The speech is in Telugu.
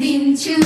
దించు